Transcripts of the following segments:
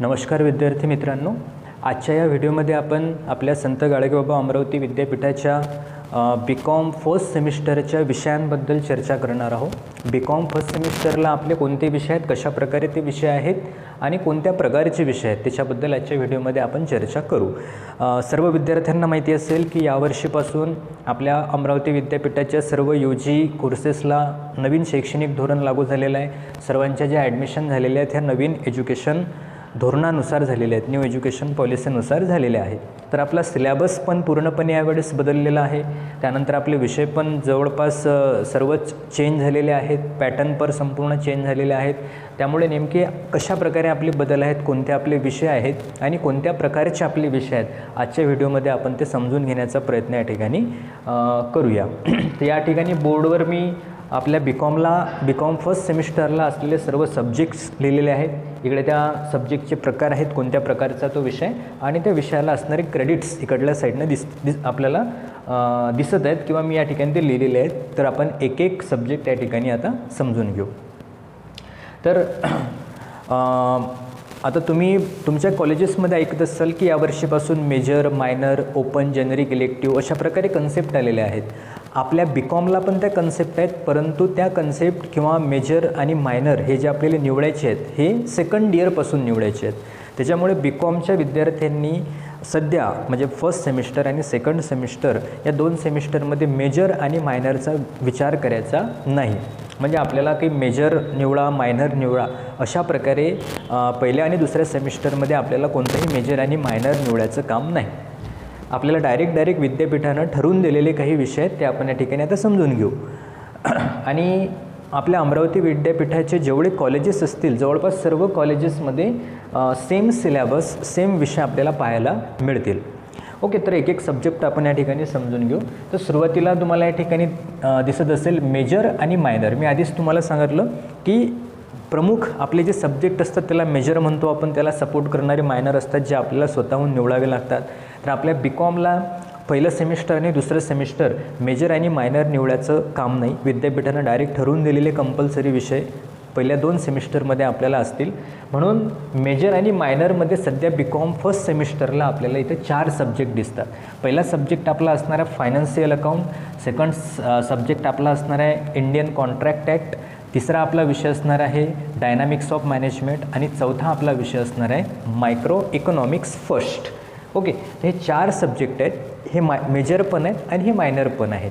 नमस्कार विद्यार्थी मित्रांनो. आजच्या या व्हिडिओमध्ये आपण आपल्या संत गाडगेबाबा अमरावती विद्यापीठाच्या बी कॉम फर्स्ट सेमिस्टरच्या विषयांबद्दल चर्चा करणार आहोत. बी कॉम फर्स्ट सेमिस्टरला आपले कोणते विषय आहेत कशा प्रकारे ते विषय आहेत आणि कोणत्या प्रकारचे विषय आहेत त्याच्याबद्दल आजच्या व्हिडिओमध्ये आपण चर्चा करू. सर्व विद्यार्थ्यांना माहिती असेल की यावर्षीपासून आपल्या अमरावती विद्यापीठाच्या सर्व यू जी कोर्सेसला नवीन शैक्षणिक धोरण लागू झालेलं आहे. सर्वांच्या ज्या ॲडमिशन झालेल्या आहेत ह्या नवीन एज्युकेशन धोरणानुसार झालेले आहेत. न्यू एज्युकेशन पॉलिसीनुसार झालेले आहेत. तर आपला सिलॅबस पण पूर्णपणे यावेळेस बदललेला आहे. त्यानंतर आपले विषय पण जवळपास सर्वच चेंज झालेले आहेत. पॅटर्न पर संपूर्ण चेंज झालेले आहेत. त्यामुळे नेमके कशा प्रकारे आपले बदल आहेत कोणते आपले विषय आहेत आणि कोणत्या प्रकारचे आपले विषय आहेत आजच्या व्हिडिओमध्ये आपण ते समजून घेण्याचा प्रयत्न या ठिकाणी करूया. तर या ठिकाणी बोर्डवर मी आपल्या बी कॉमला बी कॉम फर्स्ट सेमिस्टरला असलेले सर्व सब्जेक्ट्स लिहिलेले आहेत. इकडे त्या सब्जेक्टचे प्रकार आहेत कोणत्या प्रकारचा तो विषय? आणि त्या विषयाला असणारे क्रेडिट्स इकडल्या साईडनं दिस दिस आपल्याला दिसत आहेत किंवा मी या ठिकाणी ते लिहिलेले आहेत. तर आपण एक एक सब्जेक्ट या ठिकाणी आता समजून घेऊ. तर आता तुम्ही तुमच्या कॉलेजेसमध्ये ऐकत असाल की यावर्षीपासून major minor open generic elective अशा प्रकारे कन्सेप्ट आलेले आहेत. आपल्या बी कॉमला पण त्या कन्सेप्ट आहेत परंतु त्या कन्सेप्ट किंवा मेजर आणि मायनर हे जे आपल्याला निवडायचे आहेत हे सेकंड इयरपासून निवडायचे आहेत. त्याच्यामुळे बी कॉमच्या विद्यार्थ्यांनी सध्या म्हणजे फर्स्ट सेमिस्टर आणि सेकंड सेमिस्टर या दोन सेमिस्टरमध्ये मेजर आणि मायनरचा विचार करायचा नाही. म्हणजे आपल्याला काही मेजर निवडा मायनर निवडा अशा प्रकारे पहिल्या आणि दुसऱ्या सेमिस्टरमध्ये आपल्याला कोणतंही मेजर आणि मायनर निवडायचं काम नाही. आपल्याला डायरेक्ट डायरेक्ट विद्यापीठानं ठरवून दिलेले काही विषय आहेत ते आपण या ठिकाणी आता समजून घेऊ. आणि आपल्या अमरावती विद्यापीठाचे जेवढे कॉलेजेस असतील जवळपास सर्व कॉलेजेसमध्ये सेम सिलॅबस सेम विषय आपल्याला पाहायला मिळतील. ओके तर एक एक सब्जेक्ट आपण या ठिकाणी समजून घेऊ. तर सुरुवातीला तुम्हाला या ठिकाणी दिसत असेल मेजर आणि मायनर मी आधीच तुम्हाला सांगितलं की प्रमुख आपले जे सब्जेक्ट असतात त्याला मेजर म्हणतो आपण त्याला सपोर्ट करणारे मायनर असतात जे आपल्याला स्वतःहून निवडावे लागतात. तर आपल्या बी कॉमला पहिलं सेमिस्टर आणि दुसरं सेमिस्टर मेजर आणि मायनर निवडायचं काम नाही. विद्यापीठानं डायरेक्ट ठरवून दिलेले कंपल्सरी विषय पहिल्या दोन सेमिस्टरमध्ये आपल्याला असतील. म्हणून मेजर आणि मायनरमध्ये सध्या बी कॉम फर्स्ट सेमिस्टरला आपल्याला इथे चार सब्जेक्ट दिसतात. पहिला सब्जेक्ट आपला असणार आहे फायनान्शियल अकाउंट सेकंड सब्जेक्ट आपला असणार आहे इंडियन कॉन्ट्रॅक्ट ॲक्ट तिसरा आपला विषय असणार आहे डायनामिक्स ऑफ मॅनेजमेंट आणि चौथा आपला विषय असणार आहे मायक्रो इकॉनॉमिक्स फर्स्ट ओके हे चार सब्जेक्ट आहेत. हे माय मेजर पण आहेत आणि हे मायनर पण आहेत.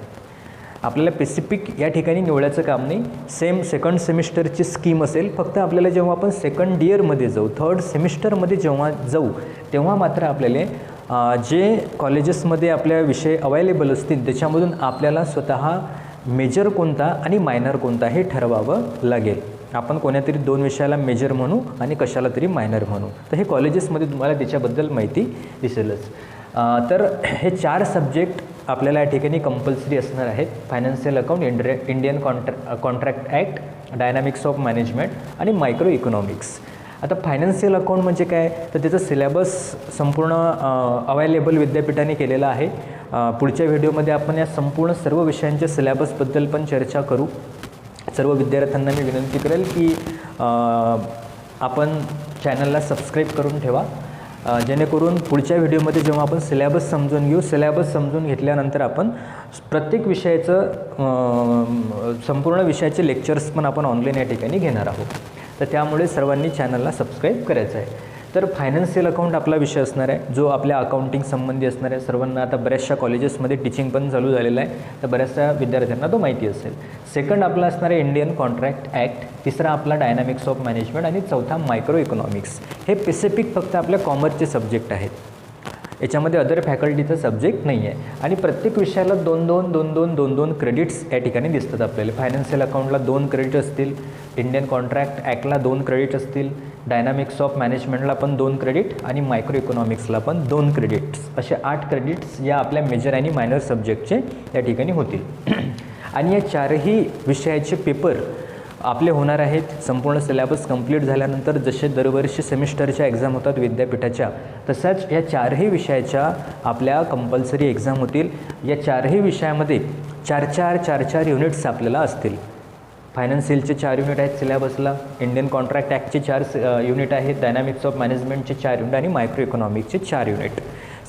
आपल्याला पेसिफिक या ठिकाणी निवडायचं काम नाही. सेम सेकंड सेमिस्टरची स्कीम असेल. फक्त आपल्याला जेव्हा आपण सेकंड इयरमध्ये जाऊ थर्ड सेमिस्टरमध्ये जेव्हा जाऊ तेव्हा मात्र आपल्याला जे कॉलेजेसमध्ये आपल्या विषय अवेलेबल असतील त्याच्यामधून आपल्याला स्वतः मेजर कोणता आणि मायनर कोणता हे ठरवावं लागेल. आपण कोण्यातरी दोन विषयाला मेजर म्हणू आणि कशाला तरी मायनर म्हणू. तर हे कॉलेजेसमध्ये तुम्हाला त्याच्याबद्दल माहिती दिसेलच. तर हे चार सब्जेक्ट आपल्याला या ठिकाणी कंपल्सरी असणार आहेत. फायनान्शियल अकाउंट इंड्रे Indian कॉन्ट्रॅ contract act dynamics of management आणि मायक्रो इकॉनॉमिक्स आता फायनान्शियल अकाउंट म्हणजे काय? तर त्याचं सिलेबस संपूर्ण अवेलेबल विद्यापीठाने केलेलं आहे. पुढच्या व्हिडिओमध्ये आपण या संपूर्ण सर्व विषयांच्या सिलेबसबद्दल पण चर्चा करू. सर्व विद्यार्थ्यांना मी विनंती करेल की आपण चॅनलला सबस्क्राईब करून ठेवा. जेणेकरून पुढच्या व्हिडिओमध्ये जेव्हा आपण सिलॅबस समजून घेऊ सिलॅबस समजून घेतल्यानंतर आपण प्रत्येक विषयाचं संपूर्ण विषयाचे लेक्चर्स पण आपण ऑनलाईन या ठिकाणी घेणार आहोत. तर त्यामुळे सर्वांनी चॅनलला सबस्क्राईब करायचं आहे. तर फायनान्शियल अकाउंट आपला विषय असणार आहे. जो आपल्या अकाउंटिंग संबंधी असणार आहे. सर्वांना आता बऱ्याचशा कॉलेजेसमध्ये टीचिंग पण चालू झालेलं आहे. तर बऱ्याचशा विद्यार्थ्यांना तो माहिती असेल. सेकंड आपला असणार आहे इंडियन कॉन्ट्रॅक्ट ॲक्ट तिसरा आपला डायनामिक्स ऑफ मॅनेजमेंट आणि चौथा मायक्रो इकॉनॉमिक्स हे पेसिफिक फक्त आपल्या कॉमर्सचे सब्जेक्ट आहेत. याच्यामध्ये अदर फॅकल्टीचं सब्जेक्ट नाही आहे आणि प्रत्येक विषयाला दोन दोन दोन दोन दोन दोन क्रेडिट्स या ठिकाणी दिसतात आपल्याला. फायनान्शियल अकाउंटला दोन क्रेडिट असतील. इंडियन कॉन्ट्रॅक्ट ॲक्टला दोन क्रेडिट असतील. डायनामिक्स ऑफ मॅनेजमेंटला पण दोन क्रेडिट आणि मायक्रो इकॉनॉमिक्सला पण दोन क्रेडिट्स असे आठ क्रेडिट्स या आपल्या मेजर आणि मायनर सब्जेक्टचे या ठिकाणी होतील. आणि या चारही विषयाचे पेपर आपले होणार आहेत. संपूर्ण सिलेबस कंप्लीट झाल्यानंतर जसे दरवर्षी सेमिस्टरच्या एक्झाम होतात विद्यापीठाच्या तसाच या चारही विषयाच्या आपल्या कंपल्सरी एक्झाम होतील. या चारही विषयामध्ये चार चार चार चार युनिट्स आपल्याला असतील. फायनान्शियलचे चार युनिट आहेत. सिलेबसला इंडियन कॉन्ट्रॅक्ट ॲक्टचे चार युनिट आहेत. डायनामिक्स ऑफ मॅनेजमेंटचे चार युनिट आणि मायक्रो इकॉनॉमिक्सचे चार युनिट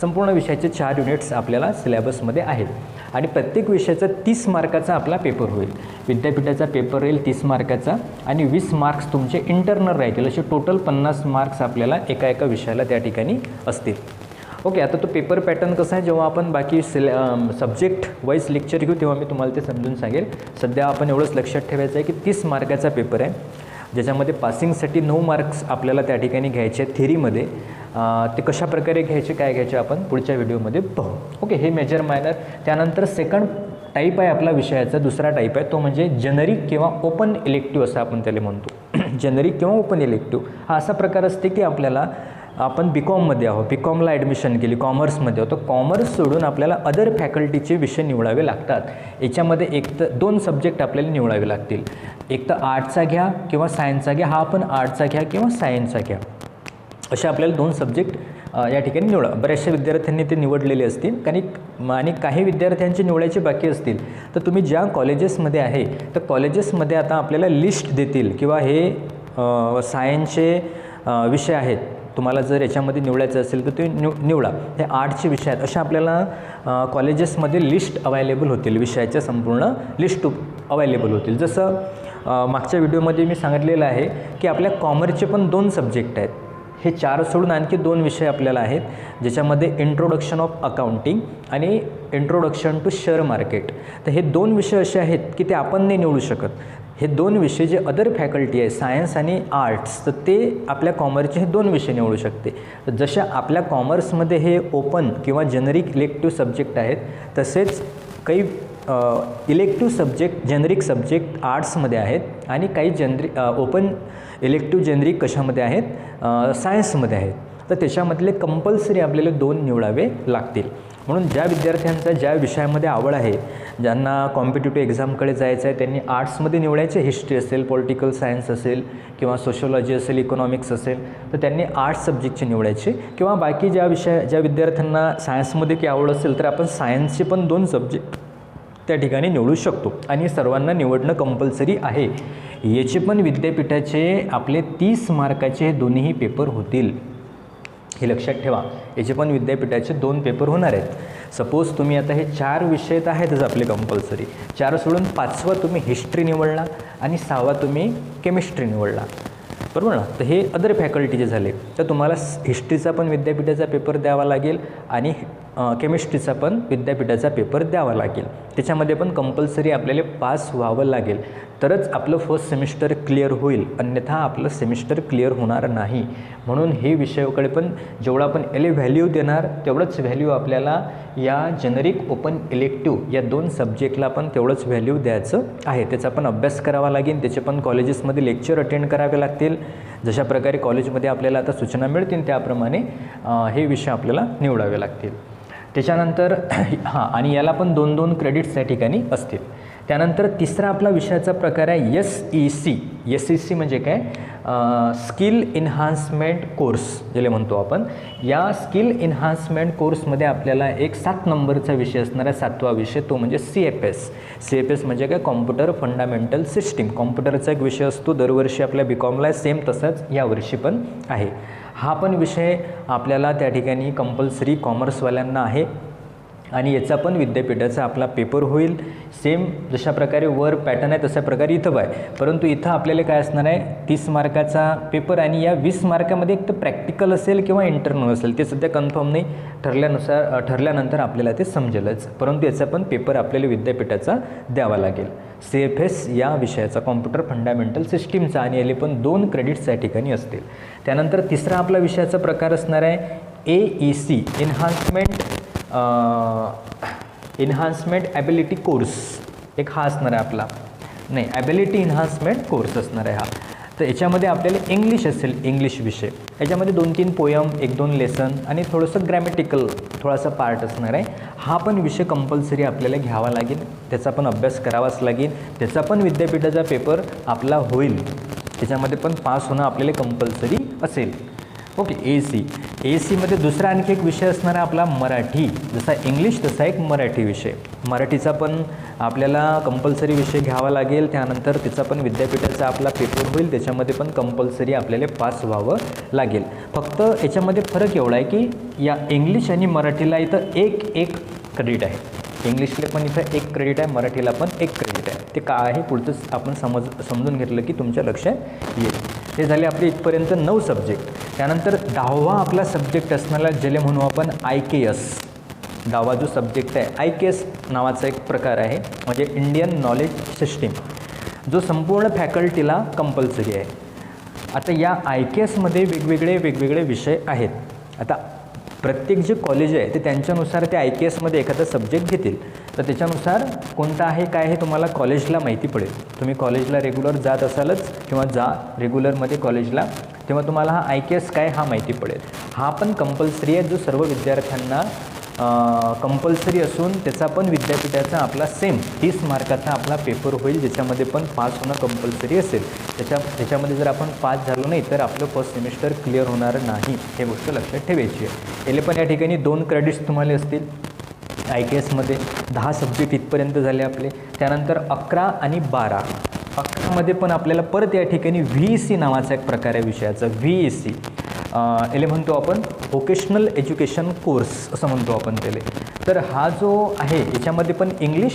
संपूर्ण विषयाचे चार युनिट्स आपल्याला सिलेबसमध्ये आहेत. आणि प्रत्येक विषयाचा तीस मार्काचा आपला पेपर होईल. विद्यापीठाचा पेपर येईल तीस मार्काचा आणि वीस मार्क्स तुमचे इंटरनल राहतील. असे टोटल पन्नास मार्क्स आपल्याला एका एका विषयाला त्या ठिकाणी असतील. ओके आता तो पेपर पॅटर्न कसा आहे? जेव्हा आपण बाकी सिले सब्जेक्ट वाईज लेक्चर घेऊ तेव्हा मी तुम्हाला ते समजून सांगेल. सध्या आपण एवढंच लक्षात ठेवायचं आहे की तीस मार्काचा पेपर आहे. ज्याच्यामध्ये पासिंगसाठी नऊ मार्क्स आपल्याला त्या ठिकाणी घ्यायचे आहेत थेरीमध्ये ते कशा प्रकारे घ्यायचे काय घ्यायचे आपण पुढच्या व्हिडिओमध्ये पाहू. ओके हे मेजर मायनर त्यानंतर सेकंड टाईप आहे आपला विषयाचा दुसरा टाईप आहे. तो म्हणजे जनरिक किंवा ओपन इलेक्टिव्ह असं आपण त्याला म्हणतो. जनरिक किंवा ओपन इलेक्टिव्ह हा असा प्रकार असते की आपल्याला आपण बी कॉममध्ये आहोत. बी कॉमला ॲडमिशन केली कॉमर्समध्ये आहोत. तर कॉमर्स सोडून आपल्याला अदर फॅकल्टीचे विषय निवडावे लागतात. याच्यामध्ये एक तर दोन सब्जेक्ट आपल्याला निवडावे लागतील. एक तर आर्टचा घ्या किंवा सायन्सचा घ्या. हा आपण आर्टचा घ्या किंवा सायन्सचा घ्या. असे आपल्याला दोन सब्जेक्ट या ठिकाणी निवडा बऱ्याचशा विद्यार्थ्यांनी ते निवडलेले असतील. कारण आणि काही विद्यार्थ्यांचे निवडायचे बाकी असतील. तर तुम्ही ज्या कॉलेजेसमध्ये आहे तर कॉलेजेसमध्ये आता आपल्याला लिस्ट देतील. किंवा हे सायन्सचे विषय आहेत. तुम्हाला जर याच्यामध्ये निवडायचं असेल तर ते निव निवडा. हे आर्टचे विषय आहेत. अशा आपल्याला कॉलेजेसमध्ये लिस्ट अवेलेबल होतील. विषयाच्या संपूर्ण लिस्ट अवेलेबल होतील. जसं मागच्या व्हिडिओमध्ये मी सांगितलेलं आहे की आपल्या कॉमर्सचे पण दोन सब्जेक्ट आहेत. हे चार सोडून आणखी दोन विषय आपल्याला आहेत ज्याच्यामध्ये इंट्रोडक्शन ऑफ अकाउंटिंग आणि इंट्रोडक्शन टू शेअर मार्केट तर हे दोन विषय असे आहेत की ते आपण नाही निवडू शकत. हे दोन विषय जे अदर फॅकल्टी आहे सायन्स आणि आर्ट्स तर ते आपल्या कॉमर्सचे हे दोन विषय निवडू शकते. जशा आपल्या कॉमर्समध्ये हे ओपन किंवा जनरिक इलेक्टिव्ह सब्जेक्ट आहेत तसेच काही इलेक्टिव्ह सब्जेक्ट जेनरिक सब्जेक्ट आर्ट्समध्ये आहेत आणि काही जनरि ओपन इलेक्टिव्ह जेनरिक कशामध्ये आहेत सायन्समध्ये आहेत. तर त्याच्यामधले कंपल्सरी आपल्याला दोन निवडावे लागतील. म्हणून ज्या विद्यार्थ्यांचा ज्या विषयामध्ये आवड आहे ज्यांना कॉम्पिटेटिव्ह एक्झामकडे जायचं आहे त्यांनी आर्ट्समध्ये निवडायचे. हिस्ट्री असेल पॉलिटिकल सायन्स असेल किंवा सोशोलॉजी असेल इकॉनॉमिक्स असेल तर त्यांनी आर्ट्स सब्जेक्टचे निवडायचे. किंवा बाकी ज्या विषय ज्या विद्यार्थ्यांना सायन्समध्ये की आवड असेल तर आपण सायन्सचे पण दोन सब्जेक्ट त्या ठिकाणी निवडू शकतो. आणि सर्वांना निवडणं कंपल्सरी आहे. याचे पण विद्यापीठाचे आपले तीस मार्काचे हे दोन्हीही पेपर होतील. हे लक्षात ठेवा. याचे पण विद्यापीठाचे दोन पेपर होणार आहेत. सपोज तुम्ही आता हे चार विषय तर आहेतच आपले कंपल्सरी चार सोडून पाचवा तुम्ही हिस्ट्री निवडला आणि सहावा तुम्ही केमिस्ट्री निवडला. बरोबर ना? तर हे अदर फॅकल्टीचे झाले. तर तुम्हाला हिस्ट्रीचा पण विद्यापीठाचा पेपर द्यावा लागेल आणि केमिस्ट्रीचा पण विद्यापीठाचा पेपर द्यावा लागेल. त्याच्यामध्ये पण कंपल्सरी आपल्याला पास व्हावं लागेल. तरच आपलं फर्स्ट सेमिस्टर क्लिअर होईल. अन्यथा आपलं सेमिस्टर क्लिअर होणार नाही. म्हणून हे विषयाकडे पण जेवढा आपण एले व्हॅल्यू देणार तेवढंच व्हॅल्यू आपल्याला या जनरिक ओपन इलेक्टिव्ह या दोन सब्जेक्टला पण तेवढंच व्हॅल्यू द्यायचं आहे. त्याचा पण अभ्यास करावा लागेल. त्याचे पण कॉलेजेसमध्ये लेक्चर अटेंड करावे लागतील. जशा प्रकारे कॉलेजमध्ये आपल्याला आता सूचना मिळतील त्याप्रमाणे हे विषय आपल्याला निवडावे लागतील. त्याच्यानंतर हां आणि याला पण दोन दोन क्रेडिट्स त्या ठिकाणी असतील. त्यानंतर तिसरा आपला विषयाचा प्रकार आहे S E C S E C म्हणजे काय? स्किल इन्हान्समेंट कोर्स ज्याला म्हणतो आपण. या स्किल इन्हान्समेंट कोर्समध्ये आपल्याला एक सात नंबरचा विषय असणारा सातवा विषय तो म्हणजे C F S C F S म्हणजे काय? कॉम्प्युटर फंडामेंटल सिस्टीम कॉम्प्युटरचा एक विषय असतो दरवर्षी आपल्या बी कॉमला सेम तसाच यावर्षी पण आहे. हा पण विषय आपल्याला त्या ठिकाणी कंपल्सरी कॉमर्सवाल्यांना आहे. आणि याचा पण विद्यापीठाचा आपला पेपर होईल. सेम जशा प्रकारे वर पॅटर्न आहे तशा प्रकारे इथं आहे परंतु इथं आपल्याला काय असणार आहे तीस मार्काचा पेपर आणि या वीस मार्कामध्ये एक तर प्रॅक्टिकल असेल किंवा इंटरनल असेल ते सध्या कन्फर्म नाही. ठरल्यानुसार ठरल्यानंतर आपल्याला ते समजेलच. परंतु याचा पण पेपर आपल्याला विद्यापीठाचा द्यावा लागेल. सी एफ एस या विषयाचा कॉम्प्युटर फंडामेंटल सिस्टीमचा आणि याले पण दोन क्रेडिट्स या ठिकाणी असतील. त्यानंतर तिसरा आपला विषयाचा प्रकार असणार आहे A E C enhancement enhancement ability course एक हा असणार आहे आपला. नाही ॲबिलिटी इन्हान्समेंट कोर्स असणार आहे हा. तर याच्यामध्ये आपल्याला इंग्लिश असेल इंग्लिश विषय. याच्यामध्ये दोन तीन पोयम एक दोन लेसन आणि थोडंसं ग्रॅमेटिकल थोडासा पार्ट असणार आहे. हा पण विषय कंपल्सरी आपल्याला घ्यावा लागेल. त्याचा पण अभ्यास करावाच लागेल. त्याचा पण विद्यापीठाचा पेपर आपला होईल. त्याच्यामध्ये पण पास होणं आपल्याला कंपल्सरी असेल. ओके ए सी ए सीमध्ये दुसरा आणखी एक विषय असणारा आपला मराठी जसा इंग्लिश तसा एक मराठी विषय. मराठीचा पण आपल्याला कंपल्सरी विषय घ्यावा लागेल त्यानंतर तिचा पण विद्यापीठाचा आपला पेपर होईल त्याच्यामध्ये पण कंपल्सरी आपल्याला पास व्हावं लागेल. फक्त याच्यामध्ये फरक एवढा आहे की या इंग्लिश आणि मराठीला इथं एक एक क्रेडिट आहे. इंग्लिशला पण इथं एक क्रेडिट आहे मराठीला पण एक क्रेडिट आहे. ते काय आहे? पुढचं आपण समज समजून घेतलं की तुमच्या लक्षात येईल. हे झाले आपले इथपर्यंत नऊ सब्जेक्ट त्यानंतर दहावा आपला सब्जेक्ट असणारा ज्याला म्हणू आपण आय के एस दहावा जो सब्जेक्ट आहे आय के एस नावाचा एक प्रकार आहे म्हणजे इंडियन नॉलेज सिस्टीम जो संपूर्ण फॅकल्टीला कंपल्सरी आहे. आता या आय के एसमध्ये वेगवेगळे वेगवेगळे विषय आहेत. आता प्रत्येक जे कॉलेज आहे ते त्यांच्यानुसार ते आय के एसमध्ये एखादा सब्जेक्ट घेतील. तर त्याच्यानुसार कोणता आहे काय हे तुम्हाला कॉलेजला माहिती पडेल. तुम्ही कॉलेजला रेग्युलर जात असालच किंवा जा रेग्युलरमध्ये कॉलेजला तेव्हा तुम्हाला हा आय के एस काय हा माहिती पडेल. हा पण कंपल्सरी आहे जो सर्व विद्यार्थ्यांना कंपल्सरी असून त्याचा पण विद्यापीठाचा आपला सेम तीस मार्काचा आपला पेपर होईल ज्याच्यामध्ये पण पास होणं कंपल्सरी असेल. त्याच्या त्याच्यामध्ये जर आपण पास झालो नाही तर आपलं फर्स्ट सेमिस्टर क्लिअर होणार नाही हे गोष्ट लक्षात ठेवायची आहे. याला पण या ठिकाणी दोन क्रेडिट्स तुम्हाला असतील. आय के एसमध्ये दहा सब्जेक्ट इथपर्यंत झाले आपले. त्यानंतर अकरा आणि बारा. अकरामध्ये पण आपल्याला परत या ठिकाणी व्ही सी नावाचा एक प्रकार आहे विषयाचा. व्ही ई सी याला म्हणतो आपण व्होकेशनल एज्युकेशन कोर्स असं म्हणतो आपण त्याला. तर हा जो आहे याच्यामध्ये पण इंग्लिश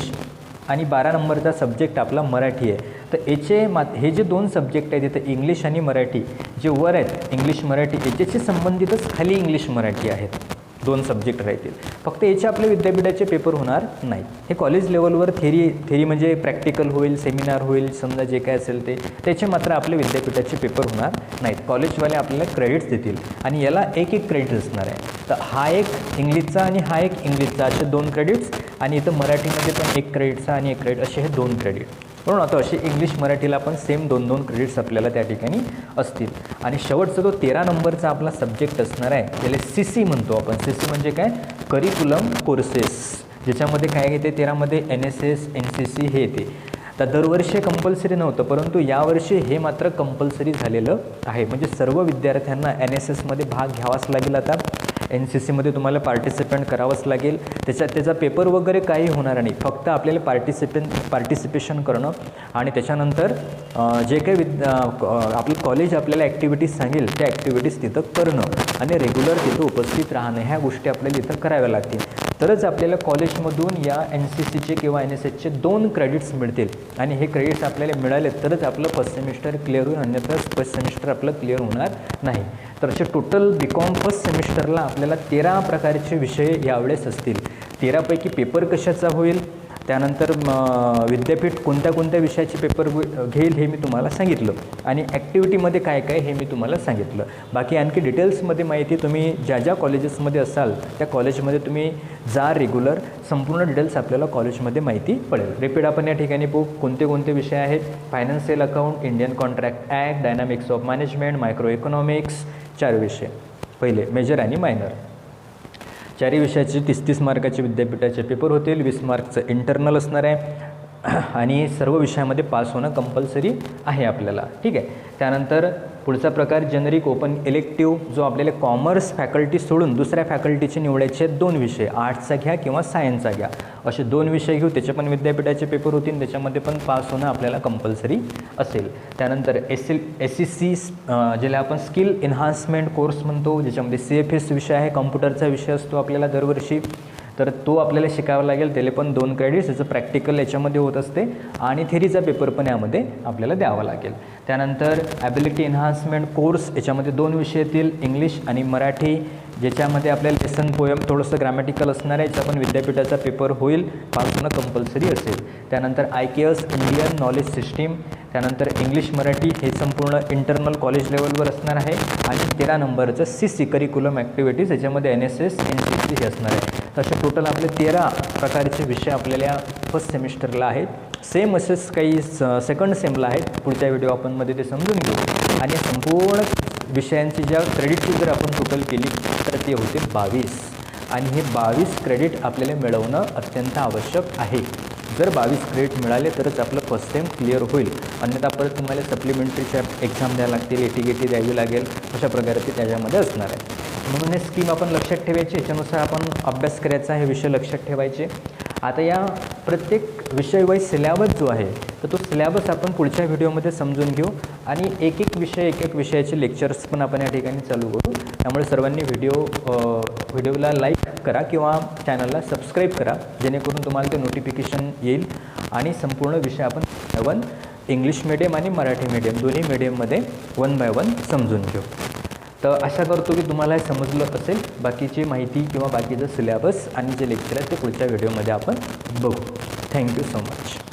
आणि बारा नंबरचा सब्जेक्ट आपला मराठी आहे. तर याचे मा हे जे दोन सब्जेक्ट आहेत इथं इंग्लिश आणि मराठी जे वर आहेत इंग्लिश मराठी याच्याशी संबंधितच खाली इंग्लिश मराठी आहेत. दोन सब्जेक्ट राहतील. फक्त याचे आपले विद्यापीठाचे पेपर होणार नाहीत हे कॉलेज लेवलवर थेरी थेरी म्हणजे प्रॅक्टिकल होईल सेमिनार होईल समजा जे काय असेल ते त्याचे मात्र आपले विद्यापीठाचे पेपर होणार नाहीत. कॉलेजवाले आपल्याला क्रेडिट्स देतील. आणि याला एक एक क्रेडिट असणार आहे. तर हा एक इंग्लिशचा आणि हा एक इंग्लिशचा असे दोन क्रेडिट्स आणि इथं मराठीमध्ये पण एक क्रेडिटचा आणि एक क्रेडिट असे हे दोन क्रेडिट म्हणून आता असे इंग्लिश मराठीला पण सेम दोन दोन क्रेडिट्स आपल्याला त्या ठिकाणी असतील. आणि शेवटचा जो तेरा नंबरचा आपला सब्जेक्ट असणार आहे त्याला सी सी म्हणतो आपण. सी सी म्हणजे काय? करिक्युलम कोर्सेस ज्याच्यामध्ये काय येते? तेरामध्ये N S S N C C हे येते. तर दरवर्षी कंपल्सरी नव्हतं परंतु यावर्षी हे मात्र कंपल्सरी झालेलं आहे. म्हणजे सर्व विद्यार्थ्यांना एन एस एसमध्ये भाग घ्यावाच लागेल आता. एन सी सीमध्ये तुम्हाला पार्टिसिपेंट करावंच लागेल. त्याच्यात त्याचा पेपर वगैरे काही होणार नाही. फक्त आपल्याला पार्टिसिपेन पार्टिसिपेशन करणं आणि त्याच्यानंतर जे काही विद्या आपलं कॉलेज आपल्याला ॲक्टिव्हिटीज सांगेल त्या ॲक्टिव्हिटीज तिथं करणं आणि रेग्युलर तिथं उपस्थित राहणं ह्या गोष्टी आपल्याला इथं कराव्या लागतील. तरच आपल्याला कॉलेजमधून या एन सी सीचे किंवा एन एस एसचे दोन क्रेडिट्स मिळतील. आणि हे क्रेडिट्स आपल्याला मिळाले तरच आपलं फर्स्ट सेमिस्टर क्लिअर होईल अन्यथा फर्स्ट सेमिस्टर आपलं क्लिअर होणार नाही. तर असे टोटल बी कॉम फर्स्ट सेमिस्टरला आपल्याला तेरा प्रकारचे विषय यावेळेस असतील. तेरापैकी पेपर कशाचा होईल? त्यानंतर विद्यापीठ कोणत्या कोणत्या विषयाचे पेपर घेईल हे मी तुम्हाला सांगितलं. आणि ॲक्टिव्हिटीमध्ये काय काय हे मी तुम्हाला सांगितलं. बाकी आणखी डिटेल्समध्ये माहिती तुम्ही ज्या ज्या कॉलेजेसमध्ये असाल त्या कॉलेजमध्ये तुम्ही जा रेग्युलर संपूर्ण डिटेल्स आपल्याला कॉलेजमध्ये माहिती पडेल. रिपीट आपण या ठिकाणी बघू. कोणते कोणते विषय आहेत? Financial account Indian contract act dynamics of management microeconomics चार विषय. पहिले मेजर आणि मायनर चारही विषयाचे तीस तीस मार्काचे विद्यापीठाचे पेपर होतील वीस मार्कचं इंटरनल असणार आहे. आणि सर्व विषयामध्ये पास होणं कंपल्सरी आहे आपल्याला. ठीक आहे? त्यानंतर पुढचा प्रकार जेनरिक ओपन इलेक्टिव्ह जो आपल्याला कॉमर्स फॅकल्टी सोडून दुसऱ्या फॅकल्टीचे निवडायचे आहेत दोन विषय आर्ट्सचा घ्या किंवा सायन्सचा घ्या. असे दोन विषय घेऊ त्याचे पण विद्यापीठाचे पेपर होतील त्याच्यामध्ये पण पास होणं आपल्याला कंपल्सरी असेल. त्यानंतर S L S C C ज्याला आपण स्किल एन्हान्समेंट कोर्स म्हणतो ज्याच्यामध्ये सी एफ एस विषय आहे कॉम्प्युटरचा विषय असतो आपल्याला दरवर्षी. तर तो आपल्याला शिकावा लागेल त्याला पण दोन क्रेडिट्स याचं प्रॅक्टिकल याच्यामध्ये होत असते आणि थेरीचा पेपर पण यामध्ये आपल्याला द्यावा लागेल. त्यानंतर ॲबिलिटी एन्हान्समेंट कोर्स याच्यामध्ये दोन विषय येतील इंग्लिश आणि मराठी. ज्याच्यामध्ये आपल्याला लेसन पोयम थोडंसं ग्रॅमॅटिकल असणार आहे याचा पण विद्यापीठाचा पेपर होईल पास कंपल्सरी असेल. त्यानंतर I K S Indian knowledge system त्यानंतर इंग्लिश मराठी हे संपूर्ण इंटरनल कॉलेज लेवलवर असणार आहे. आणि तेरा नंबरचं सी सी करिक्युलम ॲक्टिव्हिटीज याच्यामध्ये N S S N C C हे असणार आहे. तसे टोटल आपले तेरा प्रकारचे विषय आपल्याला फर्स्ट सेमिस्टरला आहेत. सेम असेच काही स सेकंड सेमला आहेत. पुढच्या व्हिडिओ आपणमध्ये ते समजून घेऊ. आणि संपूर्ण विषयांची ज्या क्रेडिटची जर आपण टोटल केली तर ते होते बावीस. आणि हे बावीस क्रेडिट आपल्याला मिळवणं अत्यंत आवश्यक आहे. जर बावीस क्रेडिट मिळाले तरच आपलं फर्स्ट सेम क्लिअर होईल. अन्यथा परत तुम्हाला सप्लिमेंटरीच्या एक्झाम द्यायला लागतील एटी गेटी द्यावी लागेल अशा प्रकारे ते त्याच्यामध्ये असणार आहे. म्हणून हे स्कीम आपण लक्षात ठेवायची याच्यानुसार आपण अभ्यास करायचा हे विषय लक्षात ठेवायचे. आता या प्रत्येक विषयवाईज सिलॅबस जो आहे तर तो सिलॅबस आपण पुढच्या व्हिडिओमध्ये समजून घेऊ. आणि एक एक विषय एक एक विषयाचे लेक्चर्स पण आपण या ठिकाणी चालू करू. त्यामुळे सर्वांनी व्हिडिओ व्हिडिओला लाईक करा किंवा चॅनलला सबस्क्राईब करा जेणेकरून तुम्हाला ते नोटिफिकेशन येईल. आणि संपूर्ण विषय आपण वन इंग्लिश मिडियम आणि मराठी मिडियम दोन्ही मिडियममध्ये वन बाय वन समजून घेऊ. तर आशा करतो की तुम्हाला हे समजलं असेल. बाकीची माहिती किंवा बाकीचं सिलेबस आणि जे लेक्चर आहे ते पुढच्या व्हिडिओमध्ये आपण बघू. Thank you so much